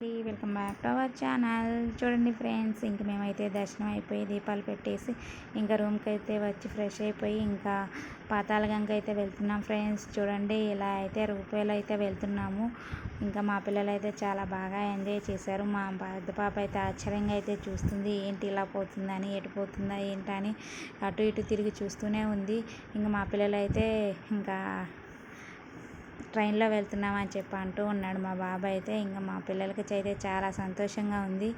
Welcome back to our channel. చూడండి friends ఇంక మేమైతే దర్శనం అయిపోయి దీపాలు పెట్టేసి ఇంకా రూమ్కి అయితే వచ్చి ఫ్రెష్ అయిపోయి ఇంకా పాతాల అయితే వెళ్తున్నాం ఫ్రెండ్స్. చూడండి ఇలా అయితే రూపాయలు అయితే వెళ్తున్నాము. ఇంకా మా పిల్లలు అయితే చాలా బాగా ఎంజాయ్ చేశారు. మా పెద్ద పాప అయితే ఆశ్చర్యంగా అయితే చూస్తుంది ఏంటి ఇలా పోతుందని ఎటు పోతుందా ఏంటని అటు ఇటు తిరిగి చూస్తూనే ఉంది. ఇంకా మా పిల్లలు అయితే ఇంకా ట్రైన్లో వెళ్తున్నామని చెప్పి అంటూ ఉన్నాడు మా బాబాయ్ అయితే. ఇంకా మా పిల్లలకి అయితే చాలా సంతోషంగా ఉంది.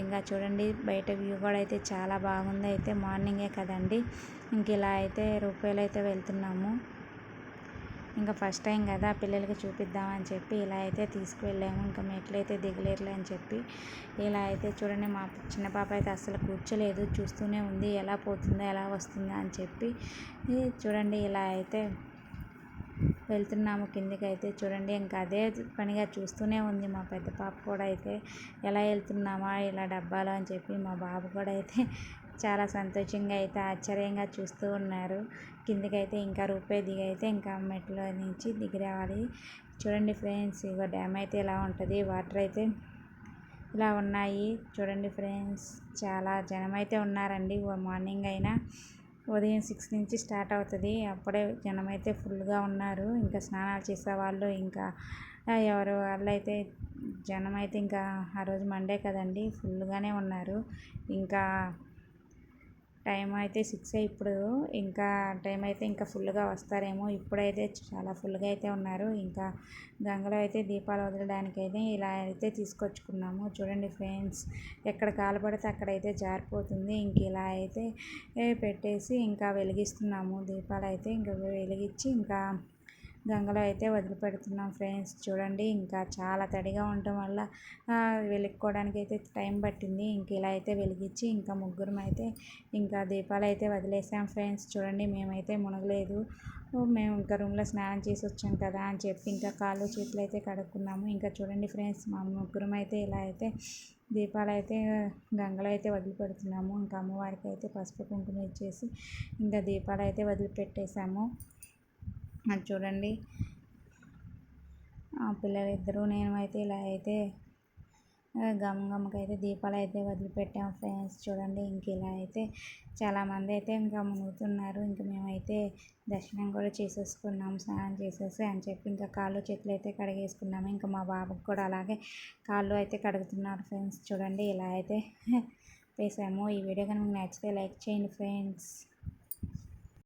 ఇంకా చూడండి బయట వ్యూ కూడా అయితే చాలా బాగుంది. అయితే మార్నింగే కదండి. ఇంక ఇలా అయితే రూపాయలు అయితే వెళ్తున్నాము. ఇంకా ఫస్ట్ టైం కదా పిల్లలకి చూపిద్దామని చెప్పి ఇలా అయితే తీసుకువెళ్ళాము. ఇంకా మెట్లయితే దిగలేరులే అని చెప్పి ఇలా అయితే చూడండి మా చిన్న పాప అయితే అసలు కూర్చోలేదు. చూస్తూనే ఉంది ఎలా పోతుందో ఎలా వస్తుందో అని చెప్పి. చూడండి ఇలా అయితే వెళ్తున్నాము కిందికి అయితే చూడండి. ఇంకా అదే పనిగా చూస్తూనే ఉంది మా పెద్ద పాప కూడా అయితే. ఎలా వెళ్తున్నామా ఇలా డబ్బాలో అని చెప్పి మా బాబు కూడా అయితే చాలా సంతోషంగా అయితే ఆశ్చర్యంగా చూస్తూ ఉన్నారు. కిందికైతే ఇంకా రూపాయి దిగి అయితే ఇంకా మెట్లో నుంచి దిగి రావాలి. చూడండి ఫ్రెండ్స్ ఇగో డ్యామ్ అయితే ఇలా ఉంటుంది వాటర్ అయితే ఇలా ఉన్నాయి. చూడండి ఫ్రెండ్స్ చాలా జనం అయితే ఉన్నారండి. మార్నింగ్ అయినా ఉదయం సిక్స్ నుంచి స్టార్ట్ అవుతుంది. అప్పుడే జనం అయితే ఫుల్గా ఉన్నారు. ఇంకా స్నానాలు చేసేవాళ్ళు. ఇంకా ఎవరు వాళ్ళు అయితే జనం అయితే ఇంకా ఆ రోజు మండే కదండి ఫుల్గానే ఉన్నారు. ఇంకా టైం అయితే సిక్స్ ఇప్పుడు. ఇంకా టైం అయితే ఇంకా ఫుల్గా వస్తారేమో. ఇప్పుడైతే చాలా ఫుల్గా అయితే ఉన్నారు. ఇంకా గంగలో అయితే దీపాలు వదలడానికి అయితే ఇలా అయితే తీసుకొచ్చుకున్నాము. చూడండి ఫ్రెండ్స్ ఎక్కడ కాలపడితే అక్కడైతే జారిపోతుంది. ఇంక ఇలా అయితే పెట్టేసి ఇంకా వెలిగిస్తున్నాము. దీపాలు అయితే ఇంకా వెలిగించి ఇంకా గంగలో అయితే వదిలిపెడుతున్నాం ఫ్రెండ్స్. చూడండి ఇంకా చాలా తడిగా ఉండటం వల్ల వెలుక్కోవడానికి అయితే టైం పట్టింది. ఇంక ఇలా అయితే వెలిగించి ఇంకా ముగ్గురం అయితే ఇంకా దీపాలు అయితే వదిలేసాం ఫ్రెండ్స్. చూడండి మేమైతే మునగలేదు. మేము ఇంకా రూమ్లో స్నానం చేసి వచ్చాం కదా అని చెప్పి ఇంకా కాళ్ళు చేతులు అయితే కడుక్కున్నాము. ఇంకా చూడండి ఫ్రెండ్స్ మా ముగ్గురం అయితే ఇలా అయితే దీపాలు అయితే గంగలో అయితే వదిలిపెడుతున్నాము. ఇంకా అమ్మవారికి అయితే పసుపు కుంకుమ ఇచ్చేసి ఇంకా దీపాలు అయితే వదిలిపెట్టేశాము అది చూడండి. పిల్లలిద్దరూ నేను అయితే ఇలా అయితే గమ్ అయితే దీపాలు అయితే వదిలిపెట్టాం ఫ్రెండ్స్. చూడండి ఇంక ఇలా అయితే చాలామంది అయితే ఇంకా మునుగుతున్నారు. ఇంకా మేమైతే దర్శనం కూడా చేసేసుకున్నాం స్నానం చేసేసి అని చెప్పి ఇంకా కాళ్ళు చేతులు అయితే కడిగేసుకున్నాము. ఇంకా మా బాబుకి కూడా అలాగే కాళ్ళు అయితే కడుగుతున్నారు ఫ్రెండ్స్. చూడండి ఇలా అయితే వేసాము. ఈ వీడియో కనుక మీకు నచ్చితే లైక్ చేయండి ఫ్రెండ్స్.